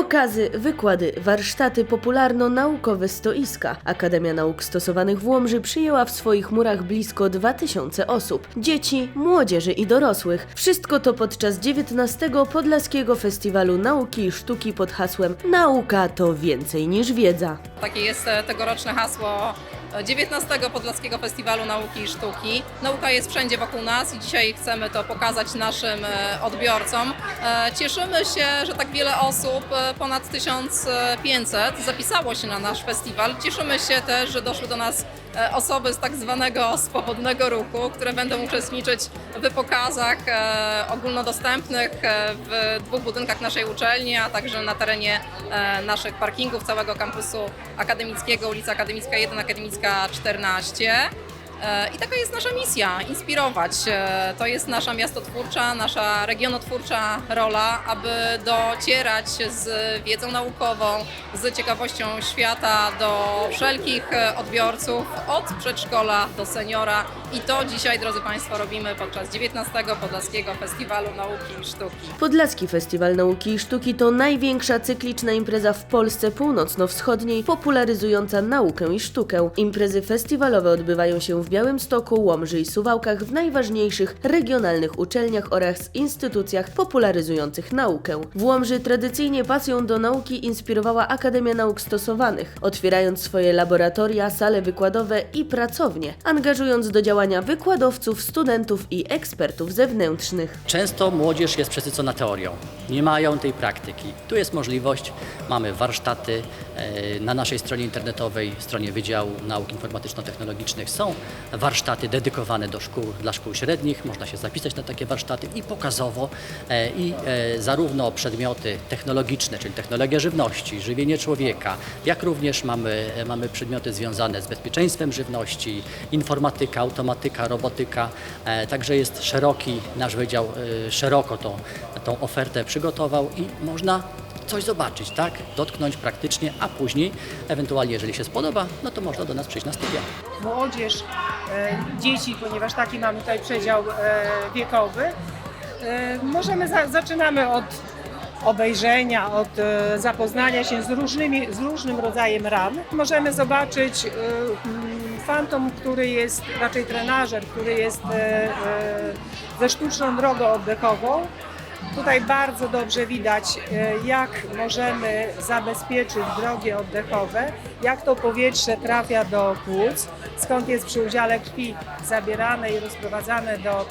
Pokazy, wykłady, warsztaty, popularno-naukowe stoiska. Akademia Nauk Stosowanych w Łomży przyjęła w swoich murach blisko 2000 osób. Dzieci, młodzieży i dorosłych. Wszystko to podczas 19 Podlaskiego Festiwalu Nauki i Sztuki pod hasłem Nauka to więcej niż wiedza. Takie jest e, tegoroczne hasło 19 Podlaskiego Festiwalu Nauki i Sztuki. Nauka jest wszędzie wokół nas i dzisiaj chcemy to pokazać naszym e, odbiorcom. E, Cieszymy się, że tak wiele osób, e, ponad 1500, zapisało się na nasz festiwal. Cieszymy się też, że doszły do nas osoby z tak zwanego swobodnego ruchu, które będą uczestniczyć w pokazach e, ogólnodostępnych e, w dwóch budynkach naszej uczelni, a także na terenie e, naszych parkingów całego kampusu akademickiego, ulica Akademicka 1, Akademicka 14. E, I taka jest nasza misja, inspirować. E, To jest nasza miastotwórcza, nasza regionotwórcza rola, aby docierać z wiedzą naukową, z ciekawością świata do wszelkich odbiorców, od przedszkola do seniora. I to dzisiaj, drodzy Państwo, robimy podczas 19 Podlaskiego Festiwalu Nauki i Sztuki. Podlaski Festiwal Nauki i Sztuki to największa cykliczna impreza w Polsce północno-wschodniej, popularyzująca naukę i sztukę. Imprezy festiwalowe odbywają się w Białymstoku, Łomży i Suwałkach w najważniejszych regionalnych uczelniach oraz instytucjach popularyzujących naukę. W Łomży tradycyjnie pasją do nauki inspirowała Akademia Nauk Stosowanych, otwierając swoje laboratoria, sale wykładowe i pracownie, angażując do działania wykładowców, studentów i ekspertów zewnętrznych. Często młodzież jest przesycona teorią, nie mają tej praktyki. Tu jest możliwość, mamy warsztaty e, na naszej stronie internetowej, stronie Wydziału Nauk Informatyczno-Technologicznych są warsztaty dedykowane do szkół, dla szkół średnich, można się zapisać na takie warsztaty i pokazowo e, i e, zarówno przedmioty technologiczne, czyli technologia żywności, żywienie człowieka, jak również mamy, mamy przedmioty związane z bezpieczeństwem żywności, informatyka, automatyka, robotyka, e, także jest szeroki nasz wydział, e, szeroko tą, tą ofertę przygotował i można coś zobaczyć, tak? Dotknąć praktycznie, a później, ewentualnie jeżeli się spodoba, no to można do nas przyjść na studia. młodzież, e, dzieci, ponieważ taki mamy tutaj przedział wiekowy. Możemy, za, zaczynamy od obejrzenia, od zapoznania się z, różnymi, z różnym rodzajem ran. Możemy zobaczyć fantom, który jest, raczej trenażer, który jest e, e, ze sztuczną drogą oddechową. Tutaj bardzo dobrze widać, e, jak możemy zabezpieczyć drogi oddechowe, jak to powietrze trafia do płuc, skąd jest przy udziale krwi zabierane i rozprowadzane do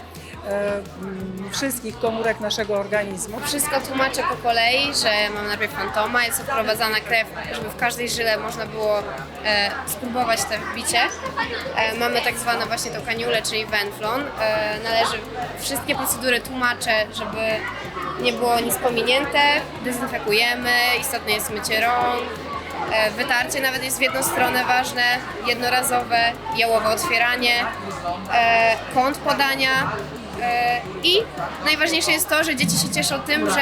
wszystkich komórek naszego organizmu. Wszystko tłumaczę po kolei, że mam najpierw fantoma, jest wprowadzana krew, żeby w każdej żyle można było e, spróbować te wbicie. E, mamy tak zwaną właśnie tą kaniulę, czyli Venflon. E, należy wszystkie procedury tłumaczę, żeby nie było nic pominięte. Dezynfekujemy, istotne jest mycie rąk. E, Wytarcie nawet jest w jedną stronę ważne, jednorazowe, jałowe otwieranie, e, kąt podania e, i najważniejsze jest to, że dzieci się cieszą tym, że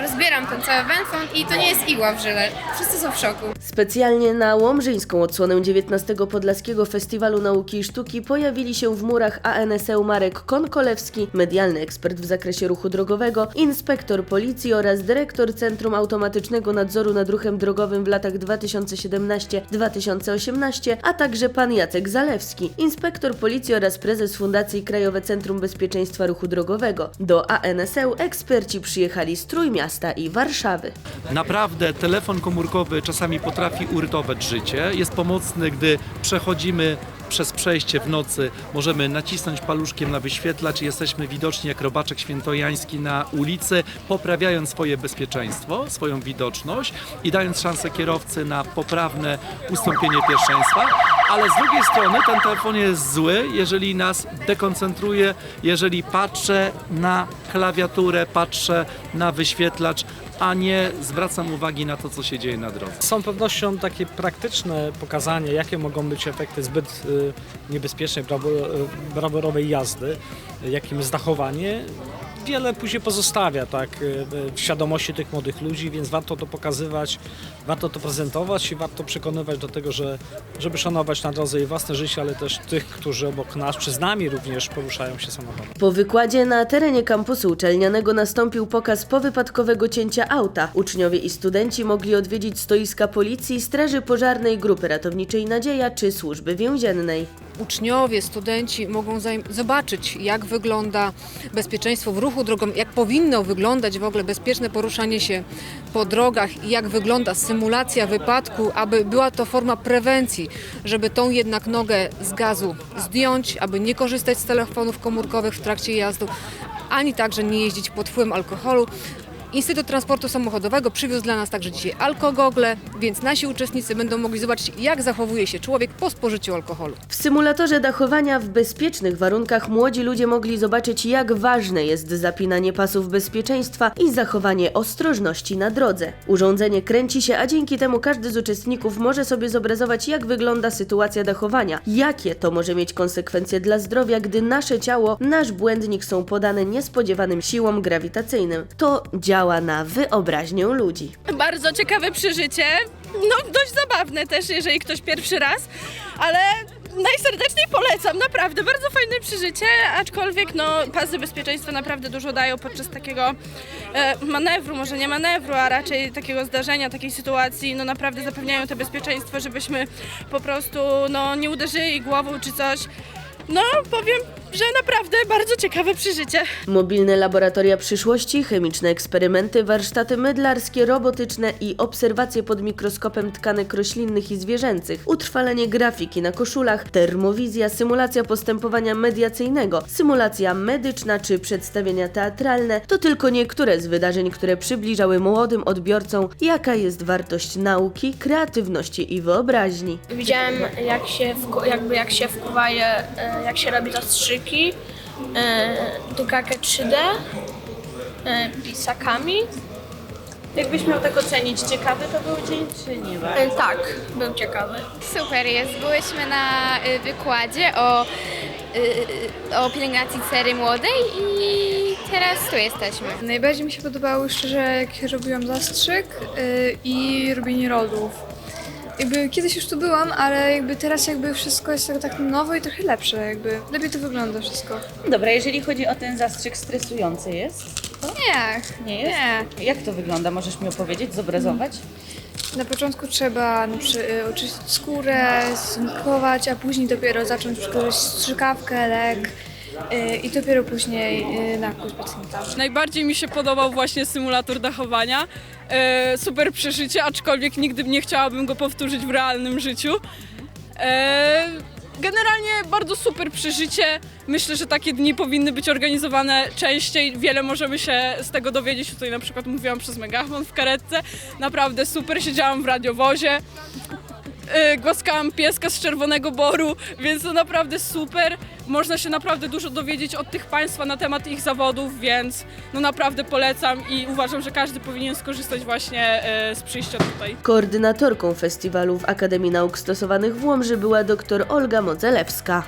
rozbieram ten cały węflon i to nie jest igła w żyle. Wszyscy są w szoku. Specjalnie na Łomżyńską odsłonę 19 Podlaskiego Festiwalu Nauki i Sztuki pojawili się w murach ANSE Marek Konkolewski, medialny ekspert w zakresie ruchu drogowego, inspektor policji oraz dyrektor Centrum Automatycznego Nadzoru nad Ruchem Drogowym w latach 2017-2018, a także pan Jacek Zalewski, inspektor policji oraz prezes Fundacji Krajowe Centrum Bezpieczeństwa Ruchu Drogowego. Do ANSE eksperci przyjechali z Trójmiasta i Warszawy. Naprawdę telefon komórkowy czasami potrafi uratować życie. Jest pomocny, gdy przechodzimy przez przejście w nocy, możemy nacisnąć paluszkiem na wyświetlacz i jesteśmy widoczni jak robaczek świętojański na ulicy, poprawiając swoje bezpieczeństwo, swoją widoczność i dając szansę kierowcy na poprawne ustąpienie pierwszeństwa. Ale z drugiej strony ten telefon jest zły, jeżeli nas dekoncentruje, jeżeli patrzę na klawiaturę, patrzę na wyświetlacz, a nie zwracam uwagi na to, co się dzieje na drodze. Z całą pewnością takie praktyczne pokazanie, jakie mogą być efekty zbyt y, niebezpiecznej, y, braworowej jazdy, y, jakim jest zachowanie, wiele później pozostawia tak, e, w świadomości tych młodych ludzi, więc warto to pokazywać, warto to prezentować i warto przekonywać do tego, że, żeby szanować na drodze i własne życie, ale też tych, którzy obok nas, czy z nami również poruszają się samochodem. Po wykładzie na terenie kampusu uczelnianego nastąpił pokaz powypadkowego cięcia auta. Uczniowie i studenci mogli odwiedzić stoiska policji, straży pożarnej, grupy ratowniczej Nadzieja czy służby więziennej. Uczniowie, studenci mogą zobaczyć, jak wygląda bezpieczeństwo w ruchu drogowym, jak powinno wyglądać w ogóle bezpieczne poruszanie się po drogach i jak wygląda symulacja wypadku, aby była to forma prewencji, żeby tą jednak nogę z gazu zdjąć, aby nie korzystać z telefonów komórkowych w trakcie jazdy, ani także nie jeździć pod wpływem alkoholu. Instytut Transportu Samochodowego przywiózł dla nas także dzisiaj alkogogle, więc nasi uczestnicy będą mogli zobaczyć, jak zachowuje się człowiek po spożyciu alkoholu. W symulatorze dachowania w bezpiecznych warunkach młodzi ludzie mogli zobaczyć, jak ważne jest zapinanie pasów bezpieczeństwa i zachowanie ostrożności na drodze. Urządzenie kręci się, a dzięki temu każdy z uczestników może sobie zobrazować, jak wygląda sytuacja dachowania, jakie to może mieć konsekwencje dla zdrowia, gdy nasze ciało, nasz błędnik są podane niespodziewanym siłom grawitacyjnym. To działa na wyobraźnię ludzi. Bardzo ciekawe przeżycie. No, dość zabawne też, jeżeli ktoś pierwszy raz, ale najserdeczniej polecam, naprawdę, bardzo fajne przeżycie, aczkolwiek no, pasy bezpieczeństwa naprawdę dużo dają podczas takiego e, manewru, może nie manewru, a raczej takiego zdarzenia, takiej sytuacji, no naprawdę zapewniają to bezpieczeństwo, żebyśmy po prostu no, nie uderzyli głową czy coś. No, powiem, że naprawdę bardzo ciekawe przeżycie. Mobilne laboratoria przyszłości, chemiczne eksperymenty, warsztaty mydlarskie, robotyczne i obserwacje pod mikroskopem tkanek roślinnych i zwierzęcych, utrwalenie grafiki na koszulach, termowizja, symulacja postępowania mediacyjnego, symulacja medyczna czy przedstawienia teatralne to tylko niektóre z wydarzeń, które przybliżały młodym odbiorcom, jaka jest wartość nauki, kreatywności i wyobraźni. Widziałem jak się, wku- jakby jak się wkuwa je, e, jak się robi zastrzyki, e, drukarkę 3D, e, pisakami. Jakbyś miał tak ocenić, ciekawy to był dzień, czy nie bardzo? E, tak, był ciekawy. Super jest. Byłyśmy na y, wykładzie o, y, o pielęgnacji cery młodej i teraz tu jesteśmy. Najbardziej mi się podobało szczerze, jak robiłam zastrzyk y, i robienie rodów. Jakby kiedyś już tu byłam, ale jakby teraz jakby wszystko jest tak, tak nowo i trochę lepsze, jakby lepiej to wygląda wszystko. Dobra, jeżeli chodzi o ten zastrzyk, stresujący jest? Nie, Nie jest? nie. Jak to wygląda? Możesz mi opowiedzieć, zobrazować? Na początku trzeba no, przy, y, oczyścić skórę, skunkować, a później dopiero zacząć przykładać strzykawkę, lek y, i dopiero później y, nakłuć pacjenta. Najbardziej mi się podobał właśnie symulator dachowania. E, super przeżycie, aczkolwiek nigdy nie chciałabym go powtórzyć w realnym życiu. E, generalnie bardzo super przeżycie. Myślę, że takie dni powinny być organizowane częściej. Wiele możemy się z tego dowiedzieć. Tutaj na przykład mówiłam przez megafon w karetce. Naprawdę super, siedziałam w radiowozie. E, głaskałam pieska z Czerwonego Boru, więc to naprawdę super. Można się naprawdę dużo dowiedzieć od tych państwa na temat ich zawodów, więc no naprawdę polecam i uważam, że każdy powinien skorzystać właśnie e, z przyjścia tutaj. Koordynatorką festiwalu w Akademii Nauk Stosowanych w Łomży była dr Olga Modzelewska.